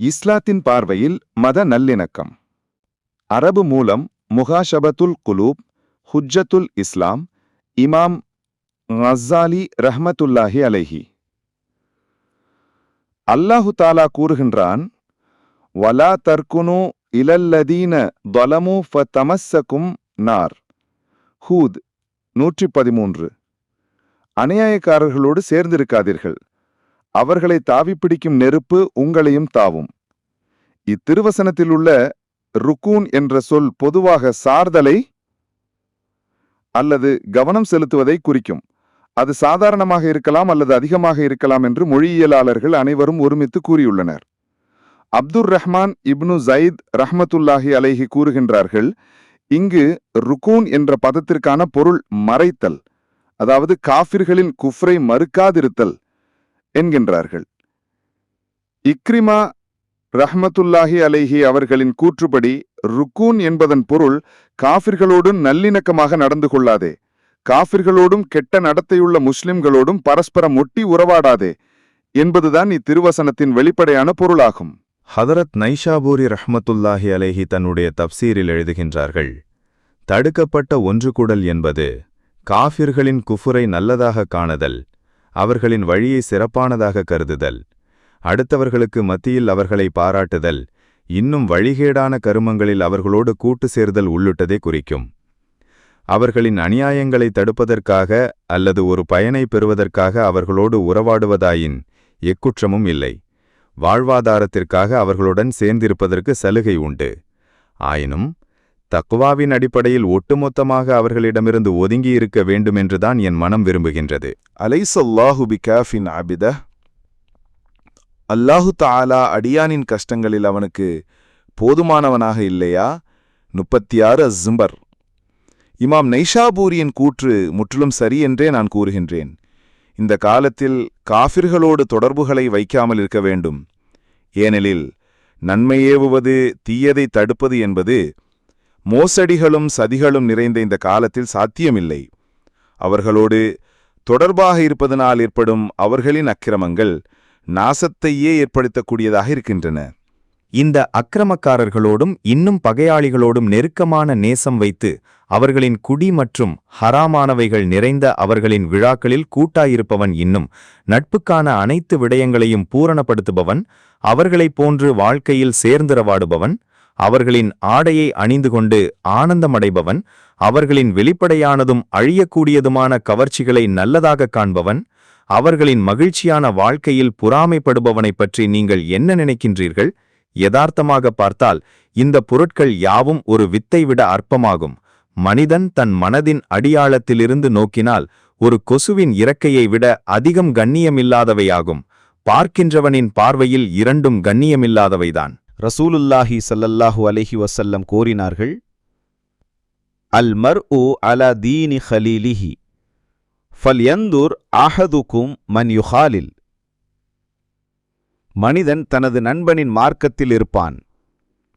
இஸ்லாத்தின் பார்வையில் மத நல்லிணக்கம். அரபு மூலம் முகாஷபத்துல் குலூப் ஹுஜ்ஜத்துல் இஸ்லாம் இமாம் கஸ்ஸாலி ரஹ்மத்துல்லாஹி அலைஹி. அல்லாஹு தாலா கூறுகின்றான் வலா தர்க்குனு இலல்லதீன தொலமு ஃப தமஸ்ஸக்கும் நார். ஹூத் நூற்றி பதிமூன்று. அநியாயக்காரர்களோடு சேர்ந்திருக்காதீர்கள். அவர்களை தாவிப் பிடிக்கும் நெருப்பு உங்களையும் தாவும். இத்திருவசனத்தில் உள்ள ருக்கூன் என்ற சொல் பொதுவாக சார்தலை அல்லது கவனம் செலுத்துவதை குறிக்கும். அது சாதாரணமாக இருக்கலாம் அல்லது அதிகமாக இருக்கலாம் என்று மொழியியலாளர்கள் அனைவரும் ஒருமித்து கூறியுள்ளனர். அப்துர் ரஹ்மான் இப்னு ஜயீத் ரஹமத்துல்லாஹி அலைஹி கூறுகின்றார்கள் இங்கு ருக்கூன் என்ற பதத்திற்கான பொருள் மறைத்தல் அதாவது காஃபிர்களின் குஃப்ரை மறுக்காதிருத்தல் என்கின்றார்கள். இக்ரிமா ரஹ்மத்துல்லாஹி அலைஹி அவர்களின் கூற்றுப்படி ருக்கூன் என்பதன் பொருள் காஃபிர்களோடும் நல்லிணக்கமாக நடந்து கொள்ளாதே காஃபிர்களோடும் கெட்ட நடத்தையுள்ள முஸ்லிம்களோடும் பரஸ்பரம் ஒட்டி உறவாடாதே என்பதுதான் இத்திருவசனத்தின் வெளிப்படையான பொருளாகும். ஹதரத் நைஷாபூரி ரஹ்மத்துல்லாஹி அலைஹி தன்னுடைய தப்சீரில் எழுதுகின்றார்கள் தடுக்கப்பட்ட ஒன்றுகூடல் என்பது காஃபிர்களின் குஃபுரை நல்லதாக காணுதல் அவர்களின் வழியை சிறப்பானதாக கருதுதல். அடுத்தவர்களுக்கு மத்தியில் அவர்களை பாராட்டுதல். இன்னும் வழிகேடான கருமங்களில் அவர்களோடு கூட்டு சேர்தல் உள்ளிட்டதை குறிக்கும். அவர்களின் அநியாயங்களை தடுப்பதற்காக அல்லது ஒரு பயனை பெறுவதற்காக அவர்களோடு உறவாடுவதாயின் எக்குற்றமும் இல்லை. வாழ்வாதாரத்திற்காக அவர்களுடன் சேர்ந்திருப்பதற்கு சலுகை உண்டு. ஆயினும் தக்குவாவின் அடிப்படையில் ஒட்டுமொத்தமாக அவர்களிடமிருந்து ஒதுங்கியிருக்க வேண்டுமென்றுதான் என் மனம் விரும்புகின்றது. அலைசல்லாஹு பிகாஃபின் அபித. அல்லாஹு தாலா அடியானின் கஷ்டங்களில் அவனுக்கு போதுமானவனாக இல்லையா? முப்பத்தி ஆறு அஸ்ஸும்பர். இமாம் நைஷாபூரியின் கூற்று முற்றிலும் சரி என்றே நான் கூறுகின்றேன். இந்த காலத்தில் காஃபிர்களோடு தொடர்புகளை வைக்காமல் இருக்க வேண்டும். ஏனெனில் நன்மை ஏவுவது தீயதை தடுப்பது என்பது மோசடிகளும் சதிகளும் நிறைந்த இந்த காலத்தில் சாத்தியமில்லை. அவர்களோடு தொடர்பாக இருப்பதனால் ஏற்படும் அவர்களின் அக்கிரமங்கள் நாசத்தையே ஏற்படுத்தக்கூடியதாக இருக்கின்றன. இந்த அக்கிரமக்காரர்களோடும் இன்னும் பகையாளிகளோடும் நெருக்கமான நேசம் வைத்து அவர்களின் குடி மற்றும் ஹராமானவைகள் நிறைந்த அவர்களின் விழாக்களில் கூட்டாயிருப்பவன் இன்னும் நட்புக்கான அனைத்து விடயங்களையும் பூரணப்படுத்துபவன் அவர்களைப் போன்று வாழ்க்கையில் சேர்ந்திரவாடுபவன் அவர்களின் ஆடையை அணிந்து கொண்டு ஆனந்தமடைபவன் அவர்களின் வெளிப்படையானதும் அழியக்கூடியதுமான கவர்ச்சிகளை நல்லதாகக் காண்பவன் அவர்களின் மகிழ்ச்சியான வாழ்க்கையில் புறாமைப்படுபவனைப் பற்றி நீங்கள் என்ன நினைக்கின்றீர்கள்? யதார்த்தமாக பார்த்தால் இந்த பொருட்கள் யாவும் ஒரு வித்தை விட அற்பமாகும். மனிதன் தன் மனதின் அடியாளத்திலிருந்து நோக்கினால் ஒரு கொசுவின் இறக்கையை விட அதிகம் கண்ணியமில்லாதவையாகும். பார்க்கின்றவனின் பார்வையில் இரண்டும் கண்ணியமில்லாதவைதான். ரசூலுல்லாஹி சல்லல்லாஹு அலஹி வசல்லம் கூறினார்கள் அல் மர் உ அலா தீனி ஹலீலிஹி ஃபல்யந்தூர் அஹதுக்கும் மன் யுஹாலில். மனிதன் தனது நண்பனின் மார்க்கத்தில் இருப்பான்.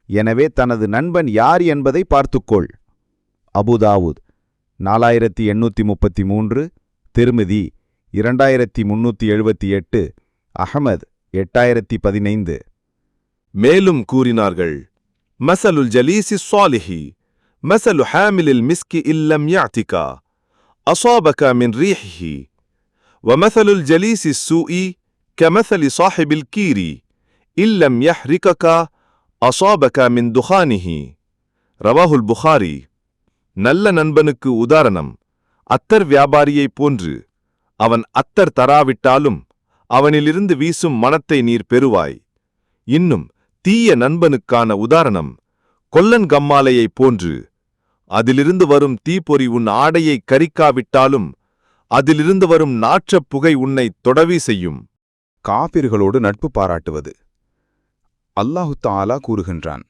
எனவே தனது நண்பன் யார் என்பதை பார்த்துக்கொள். அபுதாவுத் நாலாயிரத்தி எண்ணூற்றி முப்பத்தி மூன்று திருமிதி இரண்டாயிரத்தி முன்னூற்றி எழுபத்தி எட்டு அகமது எட்டாயிரத்தி பதினைந்து. மேலும் கூறினார்கள் மசலுல் ஜலீசி சாலிஹி மசலு ஹாமிலில் மிஸ்கி இல்லம் யாத்திகா அசாபக மின் ரீஹி வமசலுல் ஜலீசி சூஇ கமசலி சாஹிபில் கீரி இல்லம் யஹ்ரிககா அசாபக மின் துஹானிஹி. ரவாஹுல் புகாரி நல்ல நண்பனுக்கு உதாரணம் அத்தர் வியாபாரியைப் போன்று அவன் அத்தர் தராவிட்டாலும் அவனிலிருந்து வீசும் மனத்தை நீர் பெறுவாய். இன்னும் தீய நண்பனுக்கான உதாரணம் கொல்லன் கம்மாலையைப் போன்று அதிலிருந்து வரும் தீப்பொறி உன் ஆடையை கரிக்காவிட்டாலும் அதிலிருந்து வரும் நாற்றப் புகை உன்னை தொடவி செய்யும் காபிர்களோடு நட்பு பாராட்டுவது அல்லாஹு தாலா கூறுகின்றான்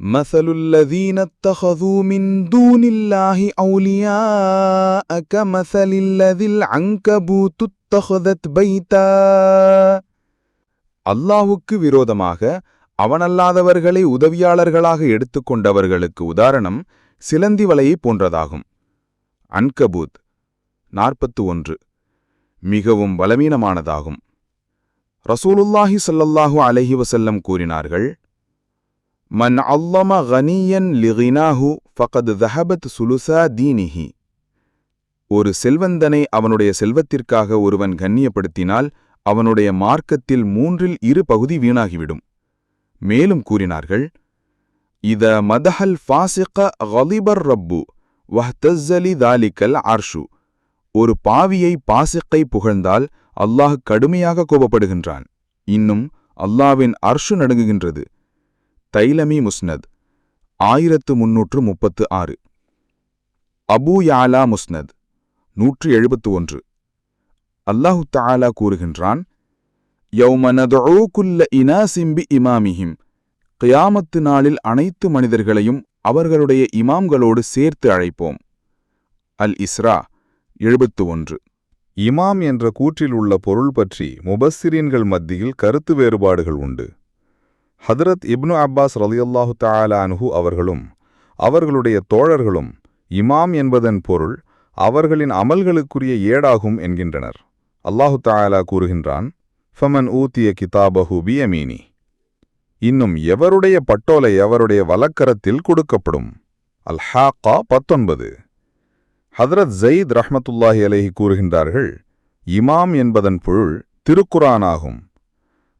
مثل الذين اتخذوا من دون الله أولياء كمثل الذي العنكبوت اتخذت بيتا அல்லாஹுக்கு விரோதமாக அவனல்லாதவர்களை உதவியாளர்களாக எடுத்துக்கொண்டவர்களுக்கு உதாரணம் சிலந்தி வலையைப் போன்றதாகும். அன்கபூத் நாற்பத்து ஒன்று மிகவும் பலவீனமானதாகும். ரசூலுல்லாஹி சல்லல்லாஹு அலஹி வசல்லம் கூறினார்கள் மன் அல்லம கனியன் லிகினாஹு ஃபகத் தஹபத் சுலுசா தீனிஹி. ஒரு செல்வந்தனை அவனுடைய செல்வத்திற்காக ஒருவன் கண்ணியப்படுத்தினால் அவனுடைய மார்க்கத்தில் மூன்றில் இரு பகுதி வீணாகிவிடும். மேலும் கூறினார்கள் இத மதஹல் ஃபாசிக ஹலிபர் ரப்பு வஹ்தஸ்ஸலி தாலிக்கல் ஆர்ஷு ஒரு பாவியை பாசிக்கை புகழ்ந்தால் அல்லாஹ் கடுமையாக கோபப்படுகின்றான். இன்னும் அல்லாவின் அர்ஷு நடுங்குகின்றது. தைலமி முஸ்னத் ஆயிரத்து முன்னூற்று முப்பத்து ஆறு. அபு யாலா முஸ்னத் நூற்று எழுபத்து ஒன்று. அல்லாஹு தாலா கூறுகின்றான் யௌம இனாசிம்பி இமாமிஹிம். கியாமத்து நாளில் அனைத்து மனிதர்களையும் அவர்களுடைய இமாம்களோடு சேர்த்து அழைப்போம். அல் இஸ்ரா எழுபத்து ஒன்று. இமாம் என்ற கூற்றில் உள்ள பொருள் பற்றி முபஸ்ஸிரீன்கள் மத்தியில் கருத்து வேறுபாடுகள் உண்டு. ஹதரத் இப்னு அப்பாஸ் ரலியல்லாஹு தாலா அனுஹு அவர்களும் அவர்களுடைய தோழர்களும் இமாம் என்பதன் பொருள் அவர்களின் அமல்களுக்குரிய ஏடாகும் என்கின்றனர். அல்லாஹு தாயலா கூறுகின்றான் ஃபமன் ஊத்திய கிதாபஹு பியமீனி. இன்னும் எவருடைய பட்டோலை அவருடைய வலக்கரத்தில் கொடுக்கப்படும்? அல் ஹாக்கா பத்தொன்பது. ஹதரத் ஜெயித் ரஹமத்துல்லாஹி அலைஹி கூறுகின்றார்கள் இமாம் என்பதன் பொருள் திருக்குரானாகும்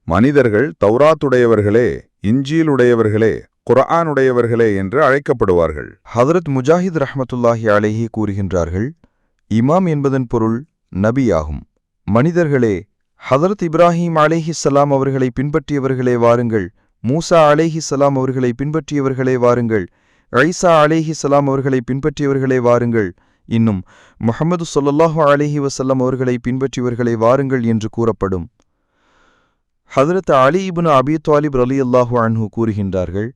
மனிதர்கள் தௌராத்துடையவர்களே இஞ்சியிலுடையவர்களே குர்ஆனுடையவர்களே என்று அழைக்கப்படுவார்கள். ஹதரத் முஜாஹித் ரஹமத்துல்லாஹி அலேஹி கூறுகின்றார்கள் இமாம் என்பதன் பொருள் நபியாகும். மனிதர்களே ஹதரத் இப்ராஹிம் அலேஹி சலாம் அவர்களை பின்பற்றியவர்களே வாருங்கள். மூசா அலைஹிஸ்ஸலாம் அவர்களை பின்பற்றியவர்களே வாருங்கள். ஐசா சலாம் அவர்களை பின்பற்றியவர்களே வாருங்கள். இன்னும் முஹமது ஸல்லல்லாஹு அலேஹி வஸல்லம் அவர்களை பின்பற்றியவர்களை வாருங்கள் என்று கூறப்படும். ஹதரத் அலி இப்னு அபி தாலிப் ரலியல்லாஹு அன்ஹு கூறுகின்றார்கள்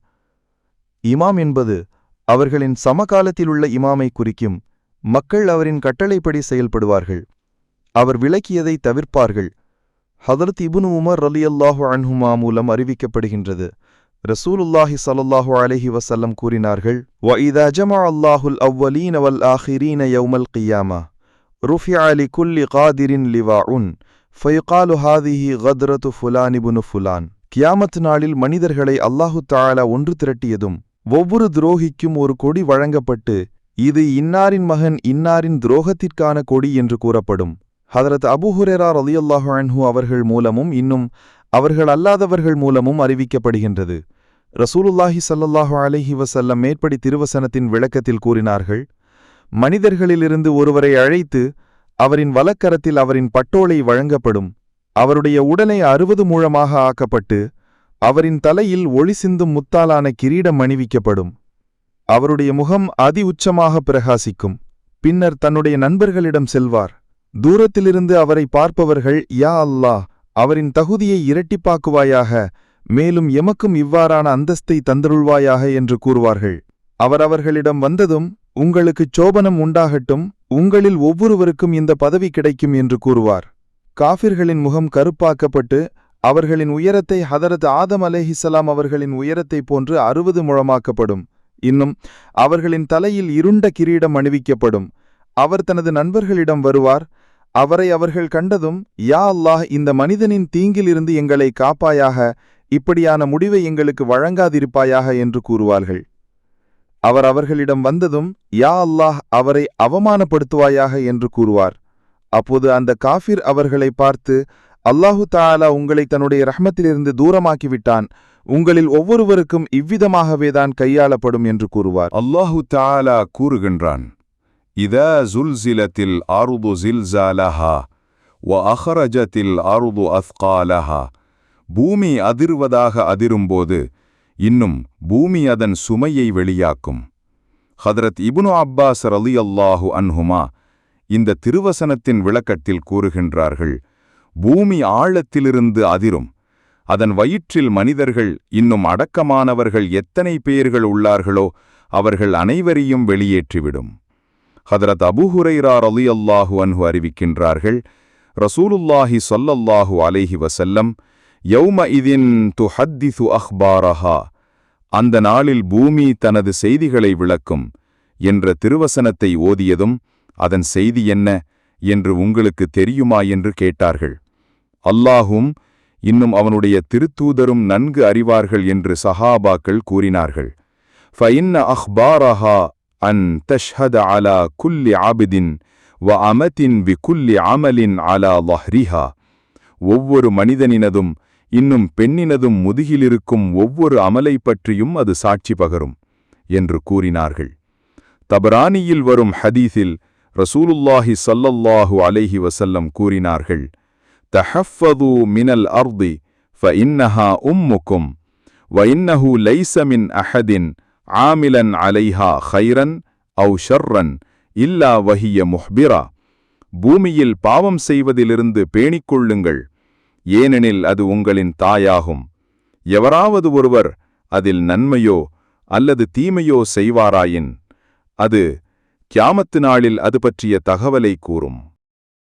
இமாம் என்பது அவர்களின் சமகாலத்தில் உள்ள இமாமை குறிக்கும் மக்கள் அவரின் கட்டளைப்படி செயல்படுவார்கள். அவர் விளக்கியதை தவிர்ப்பார்கள். ஹதரத் இபுனு உமர் ரலியல்லாஹு அன்ஹுமா மூலம் அறிவிக்கப்படுகின்றது. ரசூலுல்லாஹி ஸல்லல்லாஹு அலஹி வசல்லம் கூறினார்கள் வ இதா ஜமா அல்லாஹுல் அவ்வலீன் வல் ஆஹிரீன யௌமல் கியாமா ருஃபியா அலி குல்லி காதிரின் லிவாஉன் ஃபயுகாலு ஹாதிஹி கத்ரத்து ஃபுலானிபுனு ஃபுலான் கியாமத் நாளில் மனிதர்களை அல்லாஹு தாலா ஒன்று திரட்டியதும் ஒவ்வொரு துரோகிக்கும் ஒரு கொடி வழங்கப்பட்டு இது இன்னாரின் மகன் இன்னாரின் துரோகத்திற்கான கொடி என்று கூறப்படும். ஹதரத் அபுஹுரேரா ரலியல்லாஹு அன்ஹு அவர்கள் மூலமும் இன்னும் அவர்கள் அல்லாதவர்கள் மூலமும் அறிவிக்கப்படுகின்றது. ரசூலுல்லாஹி சல்லல்லாஹு அலஹி வசல்லம் மேற்படி திருவசனத்தின் விளக்கத்தில் கூறினார்கள் மனிதர்களிலிருந்து ஒருவரை அழைத்து அவரின் வலக்கரத்தில் அவரின் பட்டோலை வழங்கப்படும். அவருடைய உடலை அறுபது மூலமாக ஆக்கப்பட்டு அவரின் தலையில் ஒளி சிந்தும் முத்தாலான கிரீடம் அணிவிக்கப்படும். அவருடைய முகம் அதி உச்சமாக பிரகாசிக்கும். பின்னர் தன்னுடைய நண்பர்களிடம் செல்வார். தூரத்திலிருந்து அவரை பார்ப்பவர்கள் யா அல்லாஹ் அவரின் தகுதியை இரட்டிப்பாக்குவாயாக மேலும் எமக்கும் இவ்வாறான அந்தஸ்தை தந்தருள்வாயாக என்று கூறுவார்கள். அவர் அவர்களிடம் வந்ததும் உங்களுக்குச் சோபனம் உண்டாகட்டும் உங்களில் ஒவ்வொருவருக்கும் இந்த பதவி கிடைக்கும் என்று கூறுவார். காஃபிர்களின் முகம் கருப்பாக்கப்பட்டு அவர்களின் உயரத்தை ஹதரத் ஆதம் அலேஹிசலாம் அவர்களின் உயரத்தைப் போன்று அறுபது முழமாக்கப்படும். இன்னும் அவர்களின் தலையில் இருண்ட கிரீடம் அணிவிக்கப்படும். அவர் தனது நண்பர்களிடம் வருவார் அவரை அவர்கள் கண்டதும் யா அல்லாஹ் இந்த மனிதனின் தீங்கிலிருந்து எங்களை காப்பாயாக இப்படியான முடிவை எங்களுக்கு வழங்காதிருப்பாயாக என்று கூறுவார்கள். அவர் அவர்களிடம் வந்ததும் யா அல்லாஹ் அவரை அவமானப்படுத்துவாயாக என்று கூறுவார். அப்போது அந்த காஃபிர் அவர்களை பார்த்து அல்லாஹு தாலா உங்களை தன்னுடைய ரஹ்மத்திலிருந்து தூரமாக்கிவிட்டான். உங்களில் ஒவ்வொருவருக்கும் இவ்விதமாகவேதான் கையாளப்படும் என்று கூறுவார். அல்லாஹு தாலா கூறுகின்றான் இதா ஜுல்சிலத்தில் அருது ஜில்சாலஹா வ அஹரஜத்தில் அருது அஸ்காலஹா பூமி அதிர்வதாக அதிரும்போது இன்னும் பூமி அதன் சுமையை வெளியாக்கும். ஹதரத் இபுனு அப்பாஸ் ரலியல்லாஹு அன்ஹுமா இந்த திருவசனத்தின் விளக்கத்தில் கூறுகின்றார்கள் பூமி ஆழத்திலிருந்து அதிரும் அதன் வயிற்றில் மனிதர்கள் இன்னும் அடக்கமானவர்கள் எத்தனை பேர்கள் உள்ளார்களோ அவர்கள் அனைவரையும் வெளியேற்றிவிடும். ஹதரத் அபுஹுரைரா ரலியல்லாஹு அன்ஹு அறிவிக்கின்றார்கள் ரசூலுல்லாஹி சொல்லல்லாஹு அலைஹி வசல்லம் யௌம இதின் துஹத்திசு அஹ்பாரஹா அந்த நாளில் பூமி தனது செய்திகளை விளக்கும் என்ற திருவசனத்தை ஓதியதும் அதன் செய்தி என்ன என்று உங்களுக்கு தெரியுமா? என்று கேட்டார்கள். அல்லாஹும் இன்னும் அவனுடைய திருத்தூதரும் நன்கு அறிவார்கள் என்று சஹாபாக்கள் கூறினார்கள். ஃபஇன்ன அஹ்பாரஹா அன் தஷ்ஹத அலா குல்லி ஆபிதின் வ அமதின் வி குல்லி அமலின் அலா லஹ்ரிஹா ஒவ்வொரு மனிதனினதும் இன்னும் பெண்ணினதும் முதுகிலிருக்கும் ஒவ்வொரு அமலை பற்றியும் அது சாட்சி பகரும் என்று கூறினார்கள் தபரானியில் வரும் ஹதீஸில் ரசூலுல்லாஹி ஸல்லல்லாஹு அலைஹி வஸல்லம் கூறினார்கள் தஹஃபது மினல் அர்தி ஃபஇன்னஹா உம்முக்கும் وإنه ليس من أحد ஆமிலன் அலைஹா ஹைரன் அவு ஷர்ரன் இல்லா வஹிய முஹ்பிரா. பூமியில் பாவம் செய்வதிலிருந்து பேணிக்கொள்ளுங்கள். ஏனெனில் அது உங்களின் தாயாகும். எவராவது ஒருவர் அதில் நன்மையோ அல்லது தீமையோ செய்வாராயின் அது கியாமத்து நாளில் அது பற்றிய தகவலை கூறும்.